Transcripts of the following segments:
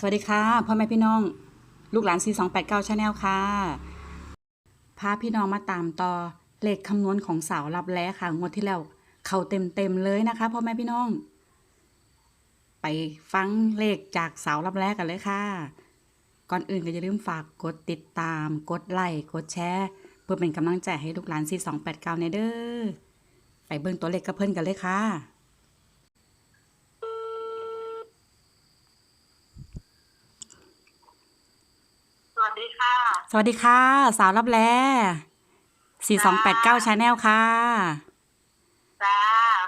สวัสดีค่ะพ่อแม่พี่น้อง ลูกหลาน 4289 Channel ค่ะพาพี่น้องมาตามต่อเลขคำนวณของสาวรับแล้ค่ะ งวดที่แล้ว เขาเต็มเต็มเลยนะคะพ่อแม่พี่น้อง ไปฟังเลขจากสาวรับแล้กันเลยค่ะ ก่อนอื่นก็อย่าลืมฝากกดติดตาม กดไลค์กดแชร์เพื่อเป็นกำลังใจให้ลูกหลาน 4289 ในเด้อไปเบิ่งตัวเลขกับเพิ่นกันเลยค่ะ สวัสดีค่ะ สวัสดีค่ะ สาวรับแล4289 Channel ค่ะ จ้า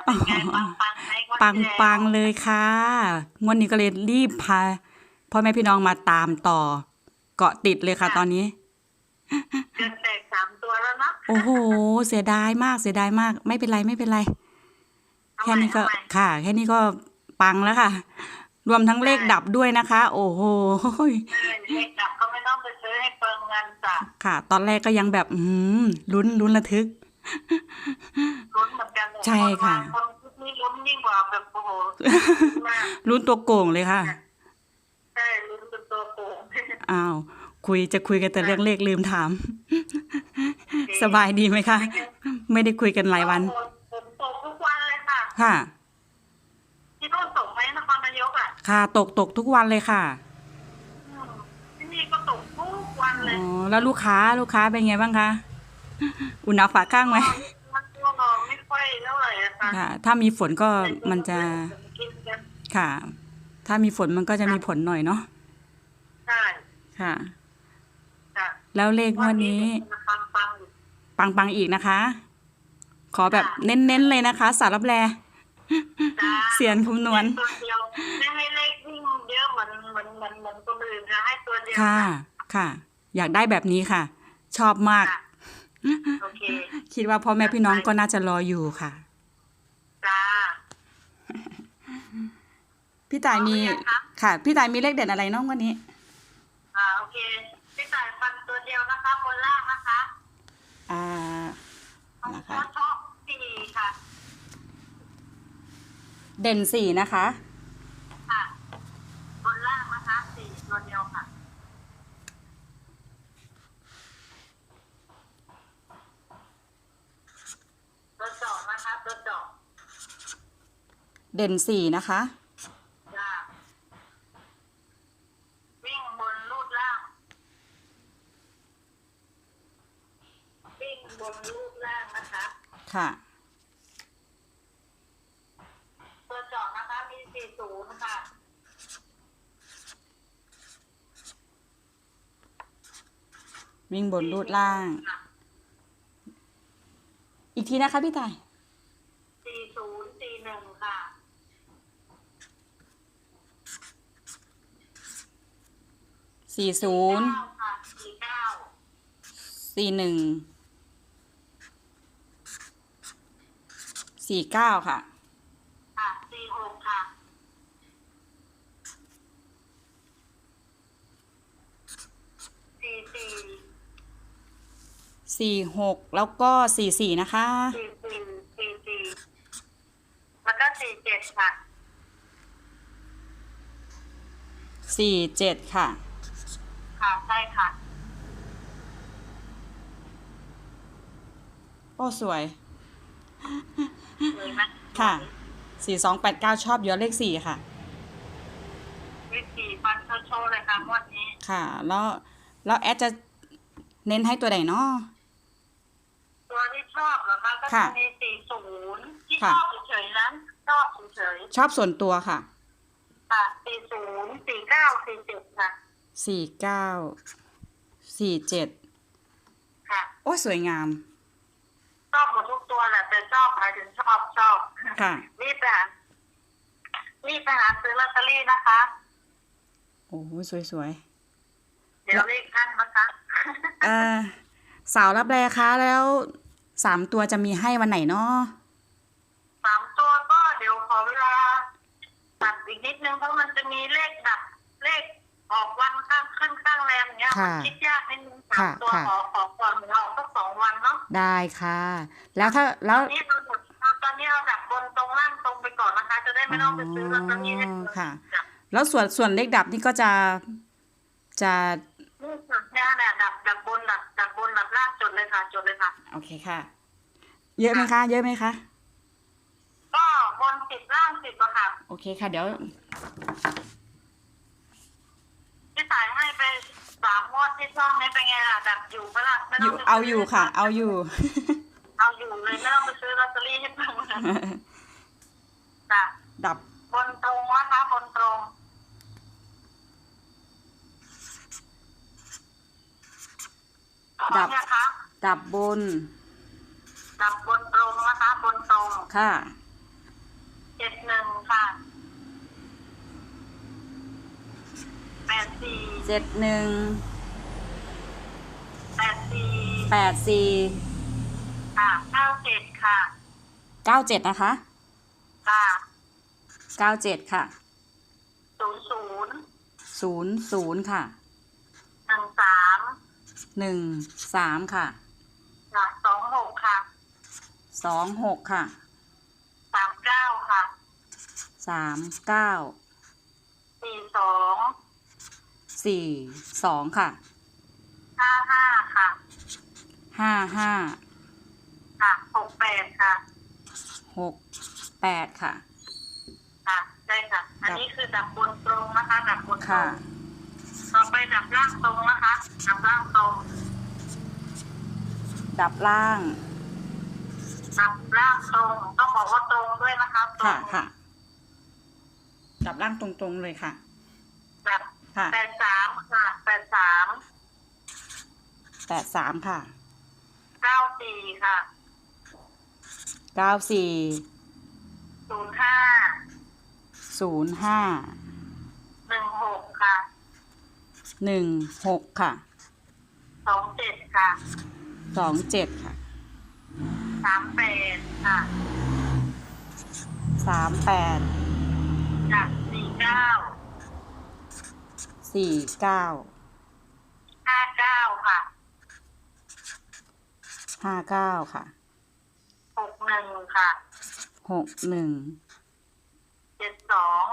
เป็นไงปังปังๆไหมวันปังที่แล้วปังเลยค่ะงวดนี้ก็เลยรีบพาพ่อแม่พี่น้องมาตามต่อ เกาะติดเลยค่ะตอนนี้เกินแตกสามตัวแล้วเนาะโอ้โห เสียดายมากเสียดายมาก ไม่เป็นไรไม่เป็นไรทำไมแค่นี้ก็ทำไมค่ะ แค่นี้ก็ปังแล้วค่ะ รวมทั้งเลขดับด้วยนะคะ โอ้โหเออเลขดับก็ไม่ต้องไปซื้อให้เปลืองเงินจ้ะค่ะ ตอนแรกก็ยังแบบอืมลุ้นลุ้นระทึกลุ้นเหมือนกันเลยใช่ค่ะคนนี่ลุ้นยิ่งกว่าแบบโอ้โหมากลุ้นตัวโกงเลยค่ะใช่ลุ้นเป็นตัวโกงอ้าวคุยจะคุยกันแต่เรื่องเลขลืมถาม สบายดีไหมคะ ไม่ได้คุยกันหลายวันผมตกทุกวันเลยค่ะค่ะ ที่โน่นตกไหมนครนายกอะ ค่ะ ตกตกทุกวันเลยค่ะอืมที่นี่ก็ตกทุกวันเลยอ๋อแล้วลูกค้าลูกค้าเป็นไงบ้างคะ อุ่นหนาฝาข้างไหม มันก็ไม่ค่อยเท่าไหร่อะค่ะค่ะ ถ้ามีฝนก็มันจะ กินกันค่ะ ถ้ามีฝนมันก็จะมีผลหน่อยเนาะ ใช่ค่ะ ค่ะแล้วเลขงวดนี้ปังปังๆอยู่ ปังปังๆอีกนะคะ ขอแบบเน้นๆเลยนะคะ สารรับแล จ้าเสียนคำนวณ ตัวเดียวไม่ให้เลขวิ่งเยอะเห มือนเหมือนเหมือนเหมือนคนอื่นค่ะให้ตัวเดียวค่ะ ค่ะ อยากได้แบบนี้ค่ะ ชอบมากค่ะโอเค คิดว่าพ่อแม่พี่น้องก็น่าจะรออยู่ค่ะจ้าพี่ต่ายมีพร้อมหรือยังคะค่ะ พี่ต่ายมีเลขเด่นอะไรน้องวันนี้ อ่าโอเคพี่ต่ายฟันตัวเดียวนะคะบนล่างนะคะ อ่าเอานะโชคะชอบสี่ค่ะ เด่นสี่นะคะ ค่ะบนล่างนะคะสี่ ตัวเดียวค่ะตัวเจาะนะคะตัวเจาะเด่นสี่นะคะ จ้าวิ่งบนลูดล่าง วิ่งบนลูดล่างนะคะ ค่ะ ตัวเจาะนะคะมีสี่ศูนย์ค่ะ วิ่งบนรูดล่างค่ะอีกทีนะคะพี่ต่ายสี่ศูนย์สี่หนึ่งค่ะ สี่ศูนย์ เก้าค่ะสี่เก้าสี่หนึ่ง สี่เก้าค่ะค่ะสี่หกค่ะ สี่สี่ สี่หกแล้วก็สี่สี่นะคะ สี่สี่สี่สี่แล้วก็สี่เจ็ดค่ะ สี่เจ็ดค่ะ ค่ะใช่ค่ะ โอ้สวย เลยไหมค่ะ สี่สองแปดเก้าชอบเยอะเลขสี่ค่ะ วิธีฟันโชว์ๆเลยค่ะงวันนี้ ค่ะ แล้ว แล้วแอดจะเน้นให้ตัวไหนเนาะตัวที่ ชอบเหรอคะก็ค่ะจะมีสี่ศูนย์ที่ค่ะชอบเฉยๆนั้นชอบเฉยชอบส่วนตัวค่ะๆค่ะสี่ศูนย์สี่เก้าสี่เจ็ดค่ะสี่เก้าสี่เจ็ดค่ะโอ้สวยงามชอบหมดทุกตัวแหละแต่ชอบหมายถึงชอบชอบค่ะ รีบไปหารีบไปหาซื้อลอตเตอรี่นะคะ โอ้สวยสวยเดี๋ยวเลขท่านนะคะ ๆเอ่อสาวรับแรคะแล้ว สามตัวจะมีให้วันไหนเนาะสามตัวก็เดี๋ยวขอเวลาตัดอีกนิดนึงเพราะมันจะมีเลขดับเลขออกวันข้างขึ้นข้างแรมเนี้ยมันคิดยากนิดนึงสามตัวขอขอก่อนเราก็สองวันเนาะได้ค่ะ แล้วถ้าแล้วตอนนี้เราเอาตอนนี้เราดับบนตรงล่างตรงไปก่อนนะคะ จะได้ไม่ต้องไปซื้อลอตเตอรี่ให้เปลืองค่ะจ้ะแล้วส่วนส่วนเลขดับนี่ก็จะจะ นี่ค่ะเนี่ยแหละดับดับบนดับดับบ นดับล่างจดเลยค่ะจดเลยค่ะ โอเคค่ะ เยอะไหมคะ เยอะไหมคะ ก็บนสิบล่างสิบอะค่ะ โอเคค่ะ เดี๋ยวที่สายให้ไปสามงวดที่ช่องนี้เป็นไงล่ะดับอยู่ปะล่ะไม่อต้ยู่งไปเอาอยู่ค่ะ เอาอยู่ เอาอยู่เลยไม่ต้องไปซื้อลอตเตอรี่ให้เพิ่มนะจ้ะดับบ นตรงนะคะบนตรง พร้อมนะคะดับบน ดับบนตรงนะคะ บนตรงค่ะ เจ็ดหนึ่งค่ะแปดสี่เจ็ดหนึ่ง แปดสี่แปดสี่ ค่ะเก้าเจ็ดค่ะ เก้าเจ็ดนะคะ ค่ะเก้าเจ็ดค่ะศูนย์ศูนย์ศูนย์ศูนย์ค่ะหนึ่งสาม หนึ่งสามค่ะค่ะสองหกค่ะสองหกค่ะสามเก้าค่ะสามเก้าสี่สองสี่สองค่ะห้าห้าค่ะห้าห้าค่ะหกแปดค่ะหกแปดค่ะ ค่ะ ได้ค่ะ อันนี้คือดับบนตรงนะคะ ดับบนตรค่ะ ง ต่อไปดับล่างตรงนะคะดับล่างตรงดับล่าง ดับล่างตรงต้องบอกว่าตรงด้วยนะคะตรค่ะงค่ะ ดับล่างตรงๆเลยค่ะดับค่ะแปดสามค่ะแปดสามแปดสามค่ะเก้าสี่ค่ะเก้าสี่ศูนย์ห้าศูนย์ห้าหนึ่งหกค่ะ หนึ่งหกค่ะสองเจ็ดค่ะสองเจ็ดค่ะสามแปดค่ะสามแปดจากสี่เก้าสี่เก้าห้าเก้าค่ะห้าเก้าค่ะหกหนึ่งค่ะหกหนึ่งเจ็ดสอง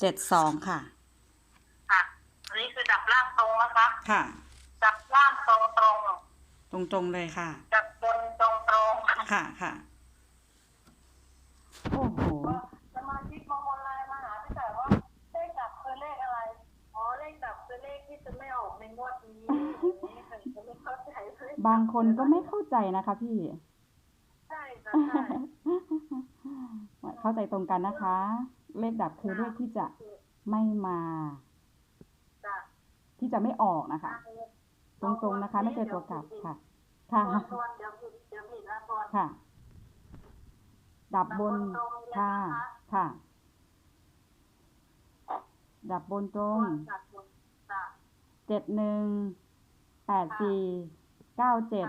เจ็ดสองค่ะค่ะ อันนี้คือดับล่างตรงนะคะ ค่ะดับล่างตรงตรงตรงๆเลยค่ะดับบนตรงตรงค่ะค่ะ โอ้โห สมาชิกบางคนไลน์มาหาพี่แต่ว่าเลขดับคือเลขอะไร อ๋อเลขดับคือเลขที่จะไม่ออกในงวดนี้นี่ค่ะจะไม่เข้าใจเลยบางคนก็ไม่เข้าใจนะคะพี่ ใช่ค่ะใช่เข้าใจตรงกันนะคะ เลขดับคือเลขที่จะไม่มาจ้ะ ที่จะไม่ออกนะคะ ตรงๆนะคะ ไม่เจอตัวกลับค่ะ ค่ะค่ะ ดับบนค่ะค่ะ ดับบนตรงเจ็ดหนึ่งแปดสี่เก้าเจ็ด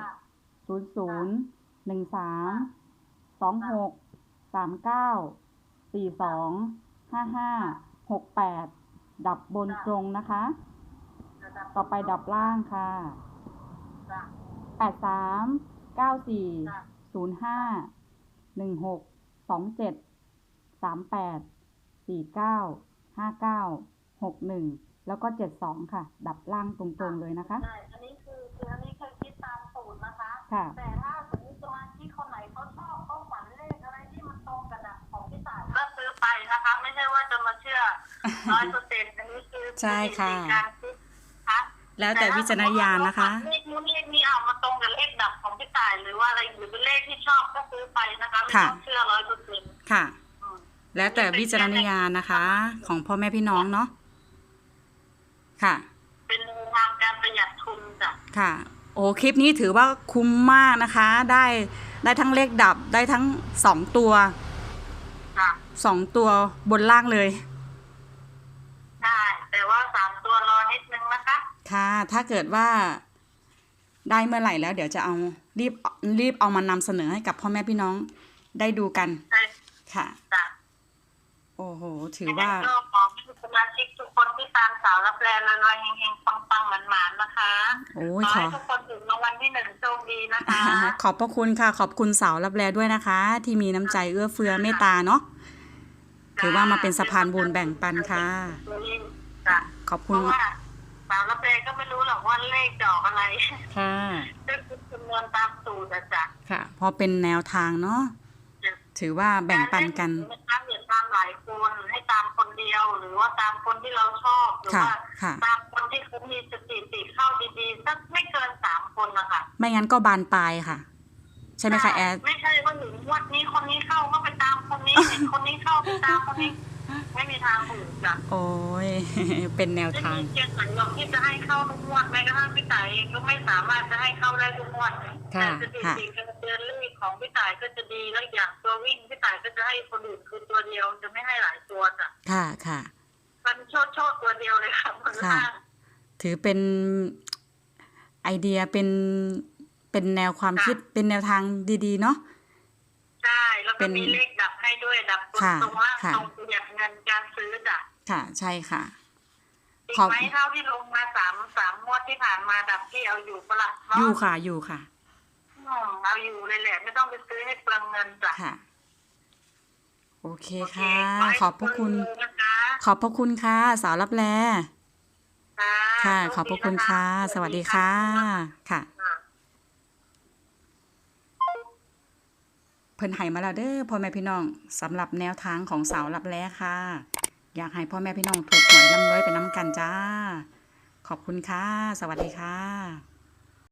ศูนย์ศูนย์หนึ่งสามสองหกสามเก้าสี่สองห้าห้าหกแปดดับบนตรงนะคะ ต่อไปดับล่างค่ะจ้ะแปดสาม เก้าสี่จ้ะศูนย์ห้า หนึ่งหก สองเจ็ด สามแปด สี่เก้า ห้าเก้า หกหนึ่ง แล้วก็เจ็ดสองค่ะ ดับล่างตรงๆเลยนะคะ ใช่ อันนี้คือคืออันนี้คือคิดตามสูตรนะคะ ค่ะ แต่ถ้าสมมติสมาชิกคนไหนเขาชอบเขาฝันเลขอะไรที่มันตรงกับดับของพี่ต่ายก็ซื้อไปนะคะ ไม่ใช่ว่าจะมาเชื่อร้อยเปอร์เซ็นต์อันนี้คือใช่ค่ะ วิธีการคิดนะคะ แล้วแต่วิจารณญาณนะคะ เลขนู้นเลขนี้เอามาตรงกับเลขดับของพี่ต่ายหรือว่าอะไรหรือเป็นเลขที่ชอบก็ซื้อไปนะคะไม่ต้องเชื่อร้อยเปอร์เซ็นต์ค่ะ แล้วแต่วิจารณญาณนะคะ ของพ่อแม่พี่น้องเนาะค่ะ เป็นแนวทางการประหยัดทุนจ้ะค่ะ โอ้คลิปนี้ถือว่าคุ้มมากนะคะ ได้ได้ทั้งเลขดับได้ทั้งสองตัวค่ะ สองตัวบนล่างเลย ใช่แต่ว่าสามตัวรอนิดนึงนะ คะค่ะ ถ้าเกิดว่าได้เมื่อไหร่แล้ว เดี๋ยวจะเอารีบรีบเอามานำเสนอให้กับพ่อแม่พี่น้องได้ดูกันใช่ค่ะ จ้ะโอ้โห ถือว่า ก็ขอให้สมาชิกทุกคนที่ตามสาวรับแรงรวยๆเฮงๆปังๆหมานๆนะคะโอ้ขยอขอ ให้ทุกคนถึงรางวัลที่หนึ่งโชคดีนะคะ ขอบพระคุณค่ะ ขอบคุณสาวรับแลด้วยนะคะ ที่มีน้ำใจเอื้อเฟื้อเมตตาเนาะถือว่ามาเป็นสะพานบุญแบ่งปันค่ะ จ้ะขอบเพคุณ ราะว่า สาวรับเก็ไม่รู้หรอกว่าเลขจะออกอะไรค่ะก็คือคำนวณตามสูตรอะจ้ะค่ะ พอเป็นแนวทางเนาะถือว่าแบ่งปันกันไม่ตามเดือดตามหลายคนให้ตามคนเดียว หรือว่าตามคนที่เราชอบหรือค่ะว่าค่ะตามคนที่เขามีสติติเข้าดีๆสักไม่เกินสามคนนะคะไม่งั้นก็บานปลายค่ะใช่ไหมคะแอดไม่ใช่ว่าหนึ่งงวัดนี้คนนี้เข้าก็ไปตามคนนี้เห็นคนนี้เข้าไปตามคนนี้ ไม่มีทางถูกจ้ะโอ้ย เป็นแนวไม่ทาง มีเจียงหลังหรอกที่จะให้เข้าทุกงวดแม้กระทั่งพี่ต่ายเองก็ไม่สามารถจะให้เข้าได้ทุกงวดค่ะแต่สถิค่ะ ติการเตือนเลขของพี่ต่ายก็จะดีแล้วอย่างตัววิ่งพี่ต่ายก็จะให้คนอื่นคือตัวเดียวจะไม่ให้หลายตัวจ้ะค่ะค่ะ มันโชดโชดตัวเดียวเลยค่ะมันค่ะล่างถือเป็นไอเดียเป็นเป็นแนวความคิดเป็นแนวทางดีๆ เนาะใช่ แล้วเป็ก็นมีเลขดับให้ด้วยดับบนค่ะตรงล่างค่ะ ตรงประหยัดเงินการซื้อจ้ะค่ะ ใช่ค่ะ จริงขอบ ไหมเท่าที่ลงมาสามสามงวดที่ผ่านมาดับที่เอาอยู่ปะละเนาะอยู่ค่ะอยู่ค่ะ อืมเอาอยู่เลยแหละไม่ต้องไปซื้อให้เปลืองเงินจ้ะค่ะ โอเคโอเคค่ะขให้ขอบพระคุณณนะคะขอบพระคุณค่ะ สาวรับแล ค่ะค่ะโชขอบพระคุณดีนค่ะ สวัสดีค่ะ ค่ะ ค่ะ เพิ่นให้มาแล้วเด้อพ่อแม่พี่น้องสำหรับแนวทางของสาวรับแลค่ะ อยากให้พ่อแม่พี่น้องถูกหวยร่ำรวยไปน้ำกันจ้า ขอบคุณค่ะ สวัสดีค่ะ